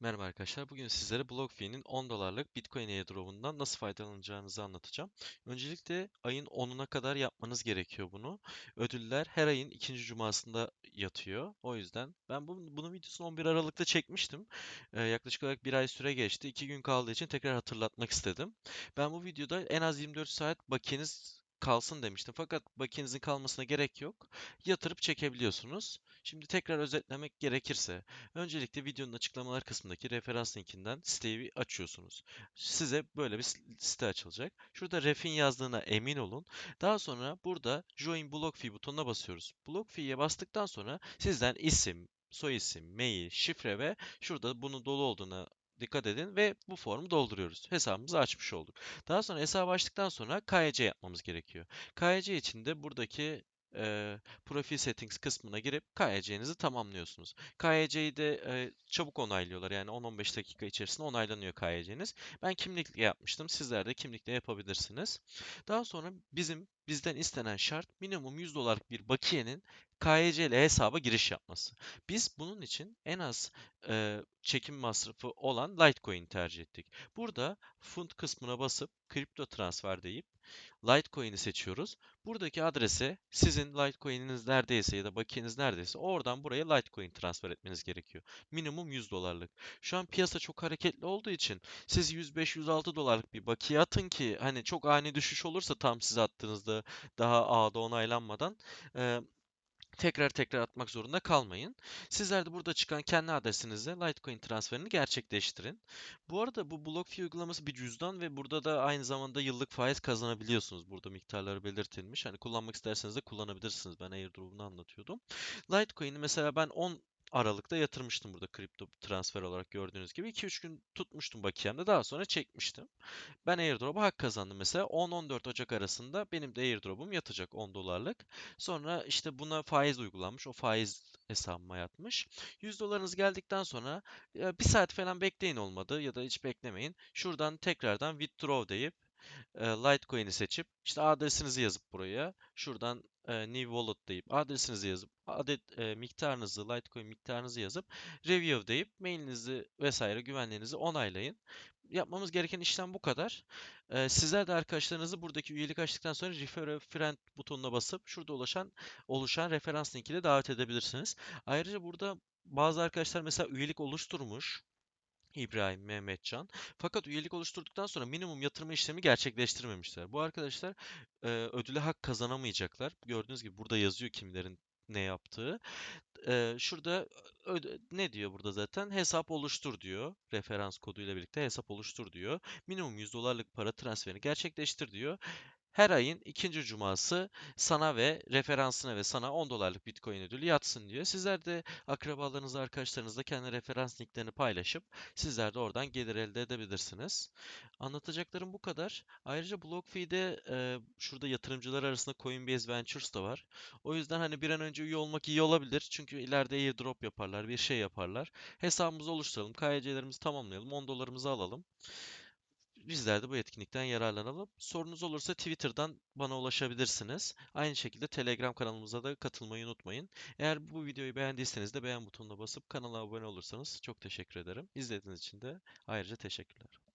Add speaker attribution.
Speaker 1: Merhaba arkadaşlar. Bugün sizlere BlockFi'nin 10 dolarlık Bitcoin airdrop'undan nasıl faydalanacağınızı anlatacağım. Öncelikle ayın 10'una kadar yapmanız gerekiyor bunu. Ödüller her ayın ikinci cumasında yatıyor. O yüzden ben bu, bunun videosunu 11 Aralık'ta çekmiştim. Ee, yaklaşık olarak bir ay süre geçti. 2 gün kaldığı için tekrar hatırlatmak istedim. Ben bu videoda en az 24 saat bakiyeniz kalsın demiştim. Fakat bakiyenizin kalmasına gerek yok. Yatırıp çekebiliyorsunuz. Şimdi tekrar özetlemek gerekirse Öncelikle videonun açıklamalar kısmındaki referans linkinden siteyi açıyorsunuz. Size böyle bir site açılacak. Şurada ref'in yazdığına emin olun. Daha sonra burada Join BlockFi butonuna basıyoruz. BlockFi'ye bastıktan sonra sizden isim, soy isim, mail, şifre ve şurada bunun dolu olduğuna dikkat edin ve bu formu dolduruyoruz. Hesabımızı açmış olduk. Daha sonra hesabı açtıktan sonra KYC yapmamız gerekiyor. KYC için de buradaki e, profil settings kısmına girip KYC'nizi tamamlıyorsunuz. KYC'yi de e, çabuk onaylıyorlar. Yani 10-15 dakika içerisinde onaylanıyor KYC'niz. Ben kimlikle yapmıştım. Sizler de kimlikle yapabilirsiniz. Daha sonra bizim bizden istenen şart minimum 100 dolarlık bir bakiyenin KYC ile hesaba giriş yapması. Biz bunun için en az e, çekim masrafı olan Litecoin tercih ettik. Burada fund kısmına basıp kripto transfer deyip Litecoin'i seçiyoruz. Buradaki adrese sizin Litecoin'iniz neredeyse ya da bakiyeniz neredeyse oradan buraya Litecoin transfer etmeniz gerekiyor. Minimum 100 dolarlık. Şu an piyasa çok hareketli olduğu için siz 105-106 dolarlık bir bakiye atın ki hani çok ani düşüş olursa tam size attığınızda daha ağda onaylanmadan e, tekrar tekrar atmak zorunda kalmayın. Sizler de burada çıkan kendi adresinizle Litecoin transferini gerçekleştirin. Bu arada bu BlockFi uygulaması bir cüzdan ve burada da aynı zamanda yıllık faiz kazanabiliyorsunuz. Burada miktarları belirtilmiş. Hani kullanmak isterseniz de kullanabilirsiniz. Ben airdrop'unu anlatıyordum. Litecoin'i mesela ben 10 Aralık'ta yatırmıştım burada kripto transfer olarak gördüğünüz gibi. 2-3 gün tutmuştum bakiyemde daha sonra çekmiştim. Ben airdrop'a hak kazandım mesela 10-14 Ocak arasında benim de airdrop'um yatacak 10 dolarlık. Sonra işte buna faiz uygulanmış. O faiz hesabıma yatmış. 100 dolarınız geldikten sonra bir saat falan bekleyin olmadı ya da hiç beklemeyin. Şuradan tekrardan withdraw deyip Litecoin'i seçip işte adresinizi yazıp buraya şuradan New Wallet deyip adresinizi yazıp adet e, miktarınızı Litecoin miktarınızı yazıp review deyip mailinizi vesaire güvenliğinizi onaylayın. Yapmamız gereken işlem bu kadar. E, sizler de arkadaşlarınızı buradaki üyelik açtıktan sonra refer friend butonuna basıp şurada ulaşan oluşan referans linkiyle davet edebilirsiniz. Ayrıca burada bazı arkadaşlar mesela üyelik oluşturmuş. İbrahim, Mehmetcan. Fakat üyelik oluşturduktan sonra minimum yatırma işlemi gerçekleştirmemişler. Bu arkadaşlar e, ödüle hak kazanamayacaklar. Gördüğünüz gibi burada yazıyor kimlerin ne yaptığı. E, şurada ne diyor burada zaten? Hesap oluştur diyor. Referans koduyla birlikte hesap oluştur diyor. Minimum 100 dolarlık para transferini gerçekleştir diyor. Her ayın ikinci cuması sana ve referansına ve sana 10 dolarlık Bitcoin ödülü yatsın diyor. Sizler de akrabalarınızla, arkadaşlarınızla kendi referans linklerini paylaşıp sizler de oradan gelir elde edebilirsiniz. Anlatacaklarım bu kadar. Ayrıca BlockFi'de e, şurada yatırımcılar arasında Coinbase Ventures da var. O yüzden hani bir an önce üye olmak iyi olabilir. Çünkü ileride airdrop yaparlar, bir şey yaparlar. Hesabımızı oluşturalım, KYC'lerimizi tamamlayalım, 10 dolarımızı alalım. Bizler de bu etkinlikten yararlanalım. Sorunuz olursa Twitter'dan bana ulaşabilirsiniz. Aynı şekilde Telegram kanalımıza da katılmayı unutmayın. Eğer bu videoyu beğendiyseniz de beğen butonuna basıp kanala abone olursanız çok teşekkür ederim. İzlediğiniz için de ayrıca teşekkürler.